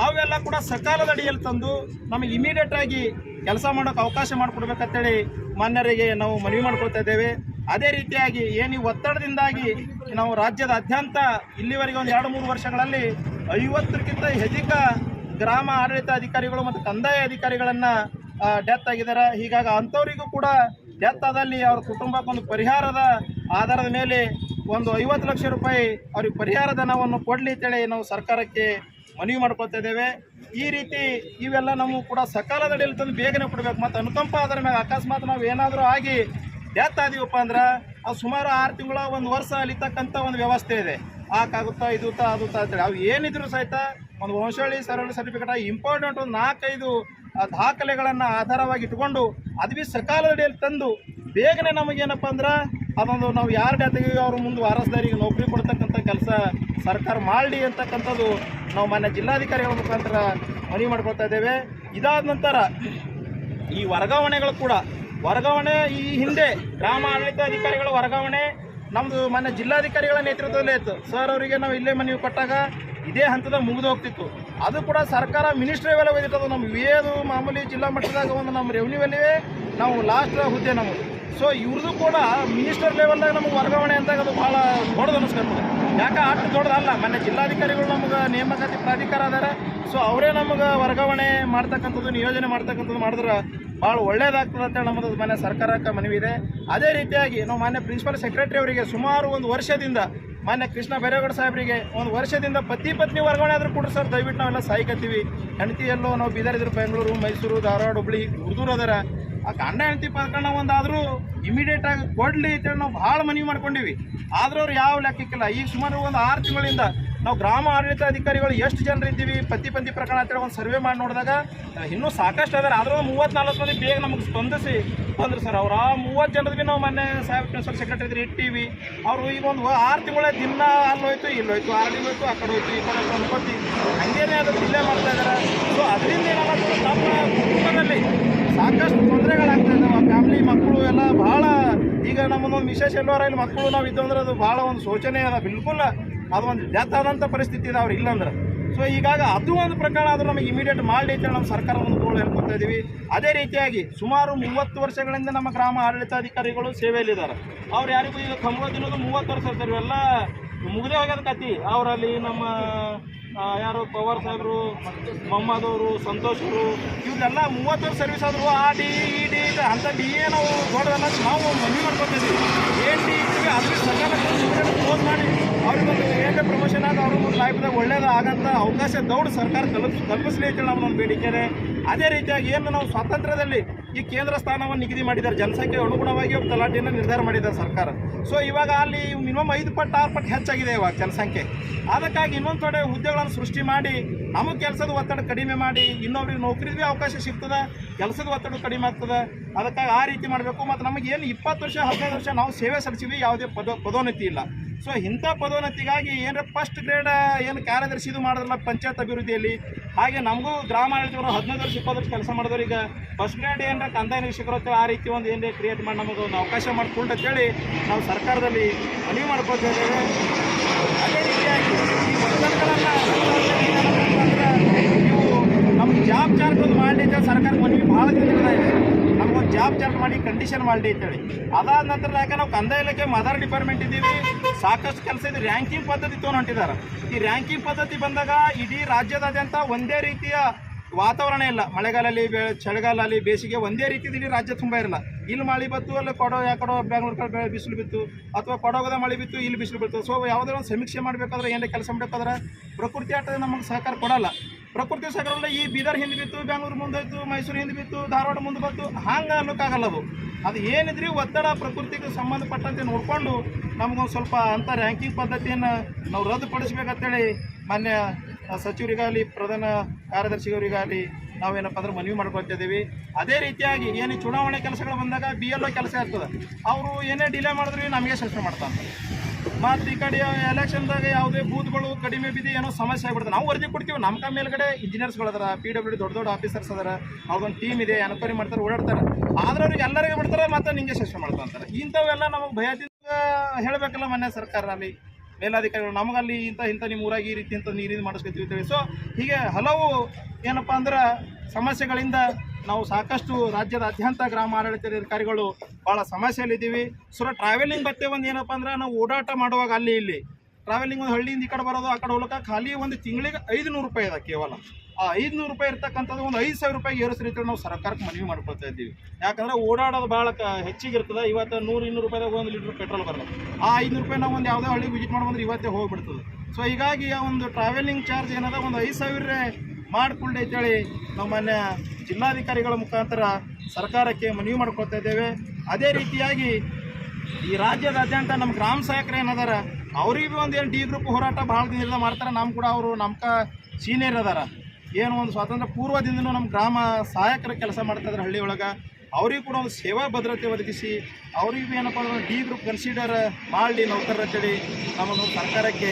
ಅವೆಲ್ಲ ಕೂಡ ಸಕಾಲದ ಅಡಿಯಲ್ಲಿ ತಂದು ನಮಗೆ ಇಮಿಡಿಯೇಟ್ ಆಗಿ ಕೆಲಸ ಮಾಡೋಕೆ ಅವಕಾಶ ಮಾಡಿಕೊಡ್ಬೇಕಂತೇಳಿ ಮಾನ್ಯರಿಗೆ ನಾವು ಮನವಿ ಮಾಡ್ಕೊಳ್ತಾ ಇದ್ದೇವೆ. ಅದೇ ರೀತಿಯಾಗಿ ಏನು ಒತ್ತಡದಿಂದಾಗಿ ನಾವು ರಾಜ್ಯದಾದ್ಯಂತ ಇಲ್ಲಿವರೆಗೆ ಒಂದು ಎರಡು ಮೂರು ವರ್ಷಗಳಲ್ಲಿ ಐವತ್ತಕ್ಕಿಂತ ಹೆಚ್ಚಿಕ ಗ್ರಾಮ ಆಡಳಿತ ಅಧಿಕಾರಿಗಳು ಮತ್ತು ಕಂದಾಯ ಅಧಿಕಾರಿಗಳನ್ನು ಡೆತ್ ಆಗಿದ್ದಾರೆ. ಹೀಗಾಗಿ ಅಂಥವರಿಗೂ ಕೂಡ ಡೆತ್ ಆದಲ್ಲಿ ಅವ್ರ ಕುಟುಂಬಕ್ಕೆ ಒಂದು ಪರಿಹಾರದ ಆಧಾರದ ಮೇಲೆ ಒಂದು ಐವತ್ತು ಲಕ್ಷ ರೂಪಾಯಿ ಅವ್ರಿಗೆ ಪರಿಹಾರ ಧನವನ್ನು ಕೊಡಲಿ ಅಂತೇಳಿ ನಾವು ಸರ್ಕಾರಕ್ಕೆ ಮನವಿ ಮಾಡ್ಕೊಳ್ತಾ ಇದ್ದೇವೆ. ಈ ರೀತಿ ಇವೆಲ್ಲ ನಾವು ಕೂಡ ಸಕಾಲದಡಿಯಲ್ಲಿ ತಂದು ಬೇಗನೆ ಕೊಡಬೇಕು. ಮತ್ತು ಅನುಕಂಪ ಅದರ ಮೇಲೆ ಅಕಸ್ಮಾತ್ ನಾವು ಏನಾದರೂ ಆಗಿ ಡೆತ್ ಆದೀವಪ್ಪ ಅಂದ್ರೆ ಅದು ಸುಮಾರು ಆರು ತಿಂಗಳ ಒಂದು ವರ್ಷ ಅಲಿತಕ್ಕಂಥ ಒಂದು ವ್ಯವಸ್ಥೆ ಇದೆ. ಆಕಾಗುತ್ತಾ ಇದುತ್ತಾ ಅದುತ್ತಾ ಅಂತೇಳಿ. ಅವು ಏನಿದ್ರು ಸಹಿತ ಒಂದು ವಂಶಾವಳಿ ಸರಳ ಸರ್ಟಿಫಿಕೇಟ್ ಇಂಪಾರ್ಟೆಂಟ್ ಒಂದು ನಾಲ್ಕೈದು ಆ, ದಾಖಲೆಗಳನ್ನು ಆಧಾರವಾಗಿ ಇಟ್ಕೊಂಡು ಅದು ಬಿ ಸಕಾಲದಡಿಯಲ್ಲಿ ತಂದು ಬೇಗನೆ ನಮಗೇನಪ್ಪ ಅಂದ್ರೆ ಅದೊಂದು ನಾವು ಯಾರ ಡೆತ್ಗೆ ಅವ್ರ ಮುಂದೆ ವಾರಸ್ದಾರಿಗೆ ನೌಕರಿ ಕೊಡ್ತಕ್ಕಂಥ ಕೆಲಸ ಸರ್ಕಾರ ಮಾಡಲಿ ಅಂತಕ್ಕಂಥದ್ದು ನಾವು ಮಾನ್ಯ ಜಿಲ್ಲಾಧಿಕಾರಿಗಳ ಮುಖಾಂತರ ಮನವಿ ಮಾಡ್ಕೊಳ್ತಾ ಇದ್ದೇವೆ. ಇದಾದ ನಂತರ ಈ ವರ್ಗಾವಣೆಗಳು ಕೂಡ, ವರ್ಗಾವಣೆ ಈ ಹಿಂದೆ ಗ್ರಾಮ ಆಡಳಿತ ಅಧಿಕಾರಿಗಳ ವರ್ಗಾವಣೆ ನಮ್ಮದು ಮಾನ್ಯ ಜಿಲ್ಲಾಧಿಕಾರಿಗಳ ನೇತೃತ್ವದಲ್ಲೇ ಇತ್ತು ಸರ್ ಅವರಿಗೆ ನಾವು ಇಲ್ಲೇ ಮನವಿ ಕೊಟ್ಟಾಗ ಇದೇ ಹಂತದ ಮುಗಿದು ಹೋಗ್ತಿತ್ತು. ಅದು ಕೂಡ ಸರ್ಕಾರ ಮಿನಿಸ್ಟ್ರಿ ಲೆವೆಲ್ ಒಯ್ದಿರ್ತದೆ ನಮ್ಮ ವಿ ಮಾಮೂಲಿ ಜಿಲ್ಲಾ ಮಟ್ಟದಾಗ ಒಂದು ನಮ್ಮ ರೆವಿನ್ಯೂವಲ್ಲಿವೆ ನಾವು ಲಾಸ್ಟ್ ಹುದ್ದೆ ನಮ್ಮದು ಸೊ ಇವ್ರದ್ದು ಕೂಡ ಮಿನಿಸ್ಟರ್ ಲೆವೆಲ್ದಾಗ ನಮಗೆ ವರ್ಗಾವಣೆ ಅಂದಾಗ ಅದು ಭಾಳ ದೊಡ್ಡದು ಅನಿಸ್ಕೊಳ್ತದೆ ಯಾಕೆ ಅಷ್ಟು ದೊಡ್ಡದಲ್ಲ? ಮೊನ್ನೆ ಜಿಲ್ಲಾಧಿಕಾರಿಗಳು ನಮಗೆ ನೇಮಕಾತಿ ಪ್ರಾಧಿಕಾರ ಅದಾರ. ಸೊ ಅವರೇ ನಮಗೆ ವರ್ಗಾವಣೆ ಮಾಡ್ತಕ್ಕಂಥದ್ದು, ನಿಯೋಜನೆ ಮಾಡ್ತಕ್ಕಂಥದ್ದು ಮಾಡಿದ್ರೆ ಭಾಳ ಒಳ್ಳೇದಾಗ್ತದೆ ಅಂತೇಳಿ ನಮ್ಮದು ಮನೆ ಸರ್ಕಾರಕ್ಕೆ ಮನವಿ ಇದೆ. ಅದೇ ರೀತಿಯಾಗಿ, ನಾವು ಮಾನ್ಯ ಪ್ರಿನ್ಸಿಪಲ್ ಸೆಕ್ರೆಟರಿ ಅವರಿಗೆ ಸುಮಾರು ಒಂದು ವರ್ಷದಿಂದ, ಮಾನ್ಯ ಕೃಷ್ಣ ಬೈರೇಗೌಡ ಸಾಹೇಬರಿಗೆ ಒಂದು ವರ್ಷದಿಂದ ಪತಿ ಪತ್ನಿ ವರ್ಗಾವಣೆ ಆದರೂ ಕೊಡ್ರಿ ಸರ್, ದಯವಿಟ್ಟು ನಾವೆಲ್ಲ ಸಾಯ್ಕತ್ತೀವಿ. ಹೆಂಡತಿ ಎಲ್ಲೋ, ನಾವು ಬೀದರ್ ಇದ್ರು ಬೆಂಗಳೂರು, ಮೈಸೂರು, ಧಾರವಾಡ, ಹುಬ್ಳಿ, ಹುಡುಗರು ಅದರ. ಆ ಗಂಡ ಹೆಂಡತಿ ಪ್ರಕರಣ ಒಂದಾದರೂ ಇಮಿಡಿಯೇಟ್ ಆಗಿ ಕೊಡಲಿ ಅಂತೇಳಿ ನಾವು ಭಾಳ ಮನವಿ ಮಾಡ್ಕೊಂಡಿವಿ. ಆದರೂ ಅವ್ರು ಯಾವ ಲೆಕ್ಕಕ್ಕಿಲ್ಲ. ಈಗ ಸುಮಾರು ಒಂದು ಆರು ತಿಂಗಳಿಂದ ನಾವು ಗ್ರಾಮ ಆಡಳಿತ ಅಧಿಕಾರಿಗಳು ಎಷ್ಟು ಜನರು ಇದ್ದೀವಿ, ಪತಿ ಪ್ರಕರಣ ಅಂತೇಳಿ ಒಂದು ಸರ್ವೆ ಮಾಡಿ ನೋಡಿದಾಗ ಇನ್ನೂ ಸಾಕಷ್ಟು ಅದಾರೆ. ಆದರೂ ಮೂವತ್ತ್ನಾಲ್ಕು ಮಂದಿ ಬೇಗ ನಮಗೆ ಸ್ಪಂದಿಸಿ ಬಂದ್ರು ಸರ್ ಅವ್ರು. ಆ ಮೂವತ್ತು ಜನರ ಭೀ ನಾವು ಮೊನ್ನೆ ಸಾಹೇಬ್ ಪ್ರಿನ್ಸಿಪಲ್ ಸೆಕ್ರೆಟರಿ ಇಟ್ಟಿವಿ. ಅವರು ಈಗ ಒಂದು ಆರು ತಿಂಗಳೇ ದಿನ ಅಲ್ಲೋಯ್ತು, ಇಲ್ಲೋಯ್ತು, ಆರು ಹೋಯ್ತು ಆ ಕಡೆ ಹೋಯ್ತು, ಈ ಕಡೆ ಅನ್ಕೊತಿ ಹಂಗೇನೆ ಅದು ಇಲ್ಲೇ ಮಾಡ್ತಾ ಇದ್ದಾರೆ ಸೊ ಅದರಿಂದ ಏನಾಗುತ್ತೆ ನಮ್ಮ ಕುಟುಂಬದಲ್ಲಿ ಸಾಕಷ್ಟು ಫ್ಯಾಮಿಲಿ ಮಕ್ಕಳು ಎಲ್ಲ ಭಾಳ ಈಗ ನಮ್ಮದೊಂದು ವಿಶೇಷ ಎಲ್ಲೋರ ಇಲ್ಲಿ ಮಕ್ಕಳು ನಾವು ಇದ್ದು ಅಂದ್ರೆ ಅದು ಭಾಳ ಒಂದು ಶೋಚನೆ ಅದ, ಬಿಲ್ಕುಲ್ ಅದು ಒಂದು ಡೆತ್ ಆದಂಥ ಪರಿಸ್ಥಿತಿ ಇದೆ ಅವ್ರು ಇಲ್ಲಂದ್ರೆ. ಸೊ ಈಗಾಗ ಅದು ಒಂದು ಪ್ರಕಾರ ಆದರೂ ನಮಗೆ ಇಮಿಡಿಯೇಟ್ ಮಾಡಿ ಅಂತೇಳಿ ನಮ್ಮ ಸರ್ಕಾರ ಒಂದು ಗೋಳು ಹೇಳ್ಕೊತಾ ಇದ್ದೀವಿ ಅದೇ ರೀತಿಯಾಗಿ ಸುಮಾರು ಮೂವತ್ತು ವರ್ಷಗಳಿಂದ ನಮ್ಮ ಗ್ರಾಮ ಆಡಳಿತಾಧಿಕಾರಿಗಳು ಸೇವೆಯಲ್ಲಿದ್ದಾರೆ. ಅವ್ರು ಯಾರಿಗೂ ಈಗ ದಿನದ ಮೂವತ್ತು ವರ್ಷ ಇರ್ತಾರೆ ಇವೆಲ್ಲ ಮುಗಿದೇ ಹೋಗ್ಯದ ಕತಿ ಅವರಲ್ಲಿ ನಮ್ಮ ಯಾರು ಪವಾರ್ ಸಾಹೇಬರು, ಮೊಹಮ್ಮದ್ ಅವರು, ಸಂತೋಷ್ ಅವರು ಇವ್ರೆಲ್ಲ ಮೂವತ್ತು ಸರ್ವಿಸ್ ಆದರು ಆ ಡಿ ಈ ಡಿ ಅಂಥ ಡಿ ಎ ನಾವು ದೊಡ್ಡದಲ್ಲ ನಾವು ಮನವಿ ಮಾಡ್ಕೊತೀವಿ ಏನು ಡಿ ಇದ್ದೀವಿ ಅದ್ರ ಸಕಾಲ ಫೋನ್ ಮಾಡಿ ಅವ್ರಿಗೊಂದು ಏನೇ ಪ್ರಮೋಷನ್ ಆದ ಅವ್ರ ಲೈಫ್ದಾಗ ಒಳ್ಳೇದು ಆಗಂತ ಅವಕಾಶ ದೌಡ್ ಸರ್ಕಾರ ಕಲ್ಪಿಸ್ ಕಲ್ಪಿಸ್ಲಿ ಅಂತೇಳಿ ನಮ್ಮ ಬೇಡಿಕೆ ಅದೇ ರೀತಿಯಾಗಿ ಏನು ನಾವು ಸ್ವಾತಂತ್ರ್ಯದಲ್ಲಿ ಈ ಕೇಂದ್ರ ಸ್ಥಾನವನ್ನು ನಿಗದಿ ಮಾಡಿದ್ದಾರೆ. ಜನಸಂಖ್ಯೆ ಅನುಗುಣವಾಗಿ ಒಂದು ತಲಾಟಿಯನ್ನು ನಿರ್ಧಾರ ಮಾಡಿದ್ದಾರೆ ಸರ್ಕಾರ. ಸೊ ಇವಾಗ ಅಲ್ಲಿ ಮಿನಿಮಮ್ ಐದು ಪಟ್ಟು, ಆರು ಪಟ್ಟು ಹೆಚ್ಚಾಗಿದೆ ಇವಾಗ ಜನಸಂಖ್ಯೆ. ಅದಕ್ಕಾಗಿ ಇನ್ನೊಂದು ಕಡೆ ಹುದ್ದೆಗಳನ್ನು ಸೃಷ್ಟಿ ಮಾಡಿ ನಮ್ಮ ಕೆಲಸದ ಒತ್ತಡ ಕಡಿಮೆ ಮಾಡಿ, ಇನ್ನೊಬ್ರಿಗೆ ನೌಕರಿಗೆ ಅವಕಾಶ ಸಿಗ್ತದೆ, ಕೆಲಸದ ಒತ್ತಡ ಕಡಿಮೆ ಆಗ್ತದೆ. ಅದಕ್ಕಾಗಿ ಆ ರೀತಿ ಮಾಡಬೇಕು. ಮತ್ತು ನಮಗೆ ಏನು ಇಪ್ಪತ್ತು ವರ್ಷ, ಹದಿನೈದು ವರ್ಷ ನಾವು ಸೇವೆ ಸಲ್ಲಿಸಿವಿ ಯಾವುದೇ ಪದೋ, ಪದೋನ್ನತಿ ಇಲ್ಲ. ಸೊ ಇಂಥ ಪದೋನ್ನತಿಗಾಗಿ ಏನರ ಫಸ್ಟ್ ಗ್ರೇಡ್ ಏನು ಕಾರ್ಯದರ್ಶಿ ಇದು ಮಾಡಿದ್ರಲ್ಲ, ಪಂಚಾಯತ್ ಅಭಿವೃದ್ಧಿಯಲ್ಲಿ ಹಾಗೆ ನಮಗೂ ಗ್ರಾಮ ಆಡಳಿತವರು ಹದಿನೈದು ವರ್ಷ, ಇಪ್ಪತ್ತು ವರ್ಷ ಕೆಲಸ ಮಾಡಿದವ್ರು. ಈಗ ಫಸ್ಟ್ ಗ್ರೇಡ್ ಏನರ ಕಂದಾಯ ಅಂತೇಳಿ ಆ ರೀತಿ ಒಂದು ಏನೇ ಕ್ರಿಯೇಟ್ ಮಾಡಿ ನಮಗೆ ಒಂದು ಅವಕಾಶ ಮಾಡಿಕೊಂಡು ಅಂತೇಳಿ ನಾವು ಸರ್ಕಾರದಲ್ಲಿ ಮನವಿ ಮಾಡ್ಕೊಳ್ತಾ ಇದ್ದೇವೆ. ಅದೇ ರೀತಿಯಾಗಿ ಈ ನೀವು ನಮ್ಗೆ ಜಾಬ್ ಒಂದು ಮಾಡಲಿ ಅಂತ ಸರ್ಕಾರ ಮನವಿ ಭಾಳ ಜನ ಇದೆ. ಜಾಬ್ ಜಾಬ್ ಮಾಡಿ ಕಂಡೀಷನ್ ಮಾಡಿ ಅಂತೇಳಿ. ಅದಾದ ನಂತರ ಯಾಕೆ ನಾವು ಕಂದಾಯ ಇಲಾಖೆ ಮದರ್ ಡಿಪಾರ್ಟ್ಮೆಂಟ್ ಇದ್ದೀವಿ. ಸಾಕಷ್ಟು ಕೆಲಸ ಇದೆ. ರ್ಯಾಂಕಿಂಗ್ ಪದ್ಧತಿ ತೊಗೊಂಡು ಈ ರ್ಯಾಂಕಿಂಗ್ ಪದ್ಧತಿ ಬಂದಾಗ ಇಡೀ ರಾಜ್ಯದಾದ್ಯಂತ ಒಂದೇ ರೀತಿಯ ವಾತಾವರಣ ಇಲ್ಲ. ಮಳೆಗಾಲಲ್ಲಿ, ಬೆ ಚಳಿಗಾಲಲ್ಲಿ, ಬೇಸಿಗೆ ಒಂದೇ ರೀತಿಯಲ್ಲಿ ಇಡೀ ರಾಜ್ಯ ತುಂಬ ಇರಲ್ಲ. ಇಲ್ಲಿ ಮಳೆ ಬತ್ತು ಅಲ್ಲಿ ಕೊಡೋ, ಯಾ ಕೊಡೋ ಬೆಂಗಳೂರು ಕಡೆ ಬಿಸಿಲು ಬಿತ್ತು, ಅಥವಾ ಕೊಡೋಗದ ಮಳೆ ಬಿತ್ತು, ಇಲ್ಲಿ ಬಿಸಿಲು ಬಿತ್ತು ಸೊ ಯಾವುದೇ ಒಂದು ಸಮೀಕ್ಷೆ ಮಾಡಬೇಕಾದ್ರೆ, ಏನೇ ಕೆಲಸ ಮಾಡಬೇಕಾದ್ರೆ ಪ್ರಕೃತಿ ಆಟ ನಮಗೆ ಸಹಕಾರ ಕೊಡಲ್ಲ. ಪ್ರಕೃತಿ ಸಾಗರಲ್ಲ ಈ ಬೀದರ್ ಹಿಂದೆ ಬಿತ್ತು, ಬೆಂಗಳೂರು ಮುಂದೆ ಹೋಯ್ತು ಮೈಸೂರು ಹಿಂದೆ ಬಿತ್ತು, ಧಾರವಾಡ ಮುಂದೆ ಬಂತು ಹಂಗೆ ಅನ್ನೋಕ್ಕಾಗಲ್ಲ ಅದು ಅದು ಏನಿದ್ರಿ ಒತ್ತಡ ಪ್ರಕೃತಿಗೆ ಸಂಬಂಧಪಟ್ಟಂತೆ ನೋಡಿಕೊಂಡು ನಮಗೊಂದು ಸ್ವಲ್ಪ ಅಂಥ ರ್ಯಾಂಕಿಂಗ್ ಪದ್ಧತಿಯನ್ನು ನಾವು ರದ್ದುಪಡಿಸ್ಬೇಕಂತೇಳಿ ಮಾನ್ಯ ಸಚಿವರಿಗಾಗಲಿ, ಪ್ರಧಾನ ಕಾರ್ಯದರ್ಶಿಯವರಿಗಾಗಲಿ ನಾವೇನಪ್ಪ ಅಂದ್ರೆ ಮನವಿ ಮಾಡ್ಕೊಳ್ತಾ ಇದ್ದೀವಿ. ಅದೇ ರೀತಿಯಾಗಿ ಏನು ಚುನಾವಣೆ ಕೆಲಸಗಳು ಬಂದಾಗ ಬಿ ಎಲ್ ಕೆಲಸ ಇರ್ತದೆ. ಅವರು ಏನೇ ಡಿಲೇ ಮಾಡಿದ್ರು ನಮಗೆ ಸಸ್ಪೆಂಡ್ ಮಾಡ್ತಾರೆ. ಮತ್ತು ಈ ಕಡೆ ಎಲೆಕ್ಷನ್ದಾಗ ಯಾವುದೇ ಬೂತ್ಗಳು ಕಡಿಮೆ ಬಿದ್ದು ಏನೋ ಸಮಸ್ಯೆ ಆಗ್ಬಿಡ್ತದೆ ನಾವು ವರದಿ ಕೊಡ್ತೀವಿ. ನಮ್ಮ ಮೇಲ್ಗಡೆ ಇಂಜಿನಿಯರ್ಸ್ಗಳು ಅದರ ಪಿ ಡಬ್ಲ್ಯೂ ದೊಡ್ಡ ದೊಡ್ಡ ಆಫೀಸರ್ಸ್ ಅದರ ಅವ್ರದ್ದೊಂದು ಟೀಮ್ ಇದೆ ಎನ್ಕ್ವೈರಿ ಮಾಡ್ತಾರೆ, ಓಡಾಡ್ತಾರೆ. ಆದ್ರೆ ಅವ್ರಿಗೆ ಎಲ್ಲರಿಗೆ ಬಿಡ್ತಾರೆ, ಮತ್ತೆ ನಿಂಗೆ ಸಸ್ಪೆಂಡ್ ಮಾಡ್ತಾ ಅಂತಾರೆ. ಇಂಥವೆಲ್ಲ ನಮಗೆ ಭಯದಿಂದ ಹೇಳಬೇಕಲ್ಲ ಮೊನ್ನೆ ಸರ್ಕಾರ ಅಲ್ಲಿ ಮೇಲಾಧಿಕಾರಿಗಳು, ನಮಗಲ್ಲಿ ಇಂಥ ಇಂಥ ನಿಮ್ಮ ಊರಾಗಿ ಈ ರೀತಿ ಇಂಥ ನೀರಿಂದ ಮಾಡಿಸ್ಕೊತೀವಿ ಸೊ ಹೀಗೆ ಹಲವು ಏನಪ್ಪ ಅಂದ್ರೆ ಸಮಸ್ಯೆಗಳಿಂದ ನಾವು ಸಾಕಷ್ಟು ರಾಜ್ಯದಾದ್ಯಂತ ಗ್ರಾಮ ಆಡಳಿತಾಧಿಕಾರಿಗಳು ಭಾಳ ಸಮಸ್ಯೆಯಲ್ಲಿದ್ದೀವಿ. ಸೊ ಟ್ರಾವೆಲಿಂಗ್ ಬತ್ತೆ ಒಂದು ಏನಪ್ಪ ಅಂದ್ರೆ ನಾವು ಓಡಾಟ ಮಾಡುವಾಗ ಅಲ್ಲಿ ಇಲ್ಲಿ. ಟ್ರಾವೆಲಿಂಗ್ ಒಂದು ಹಳ್ಳಿಯಿಂದ ಈ ಕಡೆ ಬರೋದು, ಆ ಕಡೆ ಹೋಗ್ಲಿಕ್ಕೆ ಖಾಲಿ ಒಂದು ತಿಂಗಳಿಗೆ ಐದುನೂರು ರೂಪಾಯಿ ಇದೆ ಕೇವಲ. ಆ ಐದುನೂರು ರೂಪಾಯಿ ಇರ್ತಕ್ಕಂಥದ್ದು ಒಂದು ಐದು ಸಾವಿರ ರೂಪಾಯಿ ಏರಿಸಿ ನಾವು ಸರ್ಕಾರಕ್ಕೆ ಮನವಿ ಮಾಡ್ಕೊಳ್ತಾ ಇದ್ದೀವಿ. ಯಾಕಂದ್ರೆ ಓಡಾಡೋದು ಭಾಳ ಹೆಚ್ಚಿಗೆ ಇರ್ತದೆ. ಇವತ್ತು ನೂರು, ಇನ್ನೂರು ರೂಪಾಯಿದಾಗ ಒಂದು ಲೀಟ್ರ್ ಪೆಟ್ರೋಲ್ ಬರಲ್ಲ. ಆ ಐದುನೂರು ರೂಪಾಯಿ ನಾವು ಒಂದು ಯಾವುದೇ ಹಳ್ಳಿಗೆ ವಿಸಿಟ್ ಮಾಡ್ಬಂದ್ರೆ ಇವತ್ತೇ ಹೋಗ್ಬಿಡ್ತದೆ. ಸೊ ಹೀಗಾಗಿ ಆ ಒಂದು ಟ್ರಾವೆಲಿಂಗ್ ಚಾರ್ಜ್ ಏನದ ಒಂದು ಐದು ಸಾವಿರ ಮಾಡಿಕೊಳ್ಳಿ ಅಂತೇಳಿ ನಾವು ಮಾನ್ಯ ಜಿಲ್ಲಾಧಿಕಾರಿಗಳ ಮುಖಾಂತರ ಸರ್ಕಾರಕ್ಕೆ ಮನವಿ ಮಾಡ್ಕೊಳ್ತಾ ಇದ್ದೇವೆ. ಅದೇ ರೀತಿಯಾಗಿ ಈ ರಾಜ್ಯದಾದ್ಯಂತ ನಮ್ಮ ಗ್ರಾಮ ಸಹಾಯಕರು ಏನದಾರ ಅವ್ರಿಗೆ ಒಂದು ಏನು ಡಿ ಗ್ರೂಪ್ ಹೋರಾಟ ಭಾಳ ದಿನದಿಂದ ಮಾಡ್ತಾರೆ. ನಮ್ಮ ಕೂಡ ಅವರು ನಮ್ಕ ಸೀನಿಯರ್ ಅದಾರ. ಏನು ಒಂದು ಸ್ವಾತಂತ್ರ್ಯ ಪೂರ್ವದಿಂದನೂ ನಮ್ಮ ಗ್ರಾಮ ಸಹಾಯಕರ ಕೆಲಸ ಮಾಡ್ತಾ ಇದ್ದಾರೆ ಹಳ್ಳಿ ಒಳಗೆ. ಅವ್ರಿಗೆ ಕೂಡ ಒಂದು ಸೇವಾ ಭದ್ರತೆ ಒದಗಿಸಿ, ಅವ್ರಿಗೆ ಏನಪ್ಪ ಅಂದ್ರೆ ಡಿ ಗ್ರೂಪ್ ಕನ್ಸಿಡರ್ ಮಾಡಲಿ ನೌಕರರ ಅಂತೇಳಿ ನಮ್ಮನ್ನು ಸರ್ಕಾರಕ್ಕೆ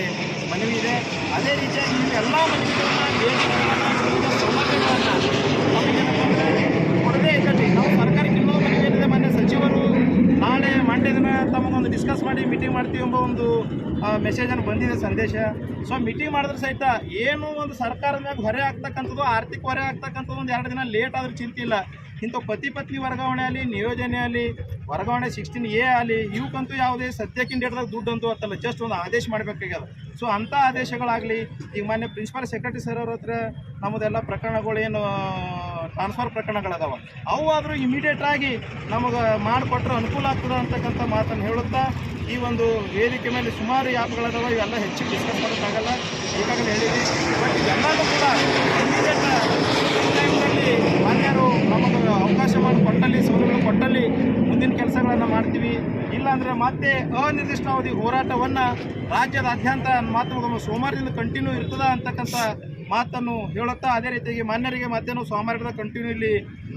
ಮನವಿ ಇದೆ. ಅದೇ ರೀತಿಯಾಗಿ ನೀವು ಎಲ್ಲ ಕೊಡದೇ ಇದ್ದಲ್ಲಿ ನಾವು ಸರ್ಕಾರಕ್ಕೆ ಸಚಿವರು ನಾಳೆ ಡಿಸ್ಕಸ್ ಮಾಡಿ ಮೀಟಿಂಗ್ ಮಾಡ್ತೀವಿ ಎಂಬ ಒಂದು ಮೆಸೇಜನ್ನು ಬಂದಿದೆ ಸಂದೇಶ. ಸೊ ಮೀಟಿಂಗ್ ಮಾಡಿದ್ರೆ ಸಹಿತ ಏನು ಒಂದು ಸರ್ಕಾರದ ಮ್ಯಾಗ ಹೊರೆ ಆಗ್ತಕ್ಕಂಥದ್ದು, ಆರ್ಥಿಕ ಹೊರೆ ಆಗ್ತಕ್ಕಂಥದ್ದು ಒಂದು ಎರಡು ದಿನ ಲೇಟ್ ಆದ್ರೂ ಚಿಂತೆ ಇಲ್ಲ. ಇಂಥ ಪತಿ ಪತ್ನಿ ವರ್ಗಾವಣೆ ಆಗಲಿ, ನಿಯೋಜನೆ ಆಗಲಿ, ವರ್ಗಾವಣೆ ಸಿಕ್ಸ್ಟೀನ್ ಎ ಆಗಲಿ ಇವಕ್ಕಂತೂ ಯಾವುದೇ ಸದ್ಯಕ್ಕಿಂತ ಹಿಡಿದಾಗ ದುಡ್ಡು ಅಂತೂ ಅಂತಲ್ಲ ಜಸ್ಟ್ ಒಂದು ಆದೇಶ ಮಾಡಬೇಕಾಗ್ಯದ. ಸೊ ಅಂಥ ಆದೇಶಗಳಾಗಲಿ, ಈಗ ಮಾನ್ಯ ಪ್ರಿನ್ಸಿಪಾಲ್ ಸೆಕ್ರೆಟರಿ ಸರ್ ಅವ್ರ ಹತ್ರ ನಮ್ಮದೆಲ್ಲ ಪ್ರಕರಣಗಳು ಏನು ಟ್ರಾನ್ಸ್ಫರ್ ಪ್ರಕರಣಗಳದಾವ. ಅವು ಆದರೂ ಇಮಿಡಿಯೇಟ್ ಆಗಿ ನಮಗೆ ಮಾಡಿಕೊಟ್ರೆ ಅನುಕೂಲ ಆಗ್ತದೆ ಅಂತಕ್ಕಂಥ ಮಾತನ್ನು ಹೇಳುತ್ತಾ, ಈ ಒಂದು ವೇದಿಕೆ ಮೇಲೆ ಸುಮಾರು ಆ್ಯಪ್ಗಳದಾವ, ಇವೆಲ್ಲ ಹೆಚ್ಚು ಡಿಸ್ಕಸ್ ಮಾಡೋಕ್ಕಾಗಲ್ಲ. ಈಗಾಗಲೇ ಹೇಳಿದ್ವಿ ಬಟ್ ಇದೆಲ್ಲದೂ ಕೂಡ ಇಮಿಡಿಯೇಟ್ ನಮಗೆ ಅವಕಾಶ ಮಾಡಿ ಕೊಟ್ಟಲ್ಲಿ ಸೌಲಭ್ಯ ಕೊಟ್ಟಲ್ಲಿ ಮುಂದಿನ ಕೆಲಸಗಳನ್ನು ಮಾಡ್ತೀವಿ. ಇಲ್ಲಾಂದರೆ ಮತ್ತೆ ಅನಿರ್ದಿಷ್ಟಾವಧಿ ಹೋರಾಟವನ್ನು ರಾಜ್ಯದಾದ್ಯಂತ ಮಾತು ನಮ್ಮ ಸೋಮವಾರದಿಂದ ಕಂಟಿನ್ಯೂ ಇರ್ತದ ಅಂತಕ್ಕಂಥ ಮಾತನ್ನು ಹೇಳುತ್ತಾ, ಅದೇ ರೀತಿಯಾಗಿ ಮಾನ್ಯರಿಗೆ ಮತ್ತೆ ನಾವು ಸೋಮವಾರದ ಕಂಟಿನ್ಯೂ ಇಲ್ಲಿ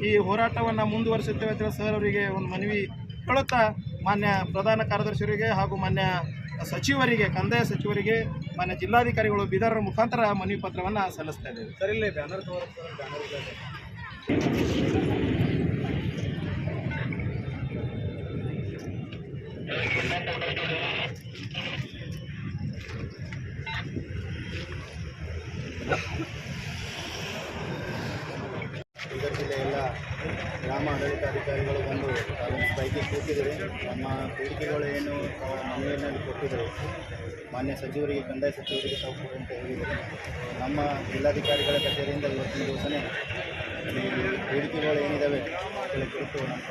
ಈ ಹೋರಾಟವನ್ನು ಮುಂದುವರಿಸುತ್ತೇವೆ ಅಂತ ಸರ್ ಅವರಿಗೆ ಒಂದು ಮನವಿ ಹೇಳುತ್ತಾ, ಮಾನ್ಯ ಪ್ರಧಾನ ಕಾರ್ಯದರ್ಶಿಯವರಿಗೆ ಹಾಗೂ ಮಾನ್ಯ ಸಚಿವರಿಗೆ, ಕಂದಾಯ ಸಚಿವರಿಗೆ, ಮಾನ್ಯ ಜಿಲ್ಲಾಧಿಕಾರಿಗಳು ಬೀದರ ಮುಖಾಂತರ ಮನವಿ ಪತ್ರವನ್ನು ಸಲ್ಲಿಸ್ತಾ ಇದ್ದೇವೆ. ಸರ್ ಬ್ಯಾನರ್ ಬೀದರ್ ಜಿಲ್ಲೆ ಎಲ್ಲ ಗ್ರಾಮ ಆಡಳಿತಾಧಿಕಾರಿಗಳು ಬಂದು ತಾವೊಂದು ಸ್ಟ್ರೈಕಿಗೆ ಕೂತಿದ್ದಾರೆ. ನಮ್ಮ ಬೇಡಿಕೆಗಳು ಏನು ತಾವು ಕೊಟ್ಟಿದ್ದರು. ಮಾನ್ಯ ಸಚಿವರಿಗೆ, ಕಂದಾಯ ಸಚಿವರಿಗೆ ತಾವು ಕೊಡಿ ಅಂತ ಹೇಳಿದರು. ನಮ್ಮ ಜಿಲ್ಲಾಧಿಕಾರಿಗಳ ಕಚೇರಿಯಿಂದ ಇವತ್ತಿನ ದಿವಸನೇ ಬೇಡಿಕೆಗಳು ಏನಿದ್ದಾವೆ ನಮ್ಮ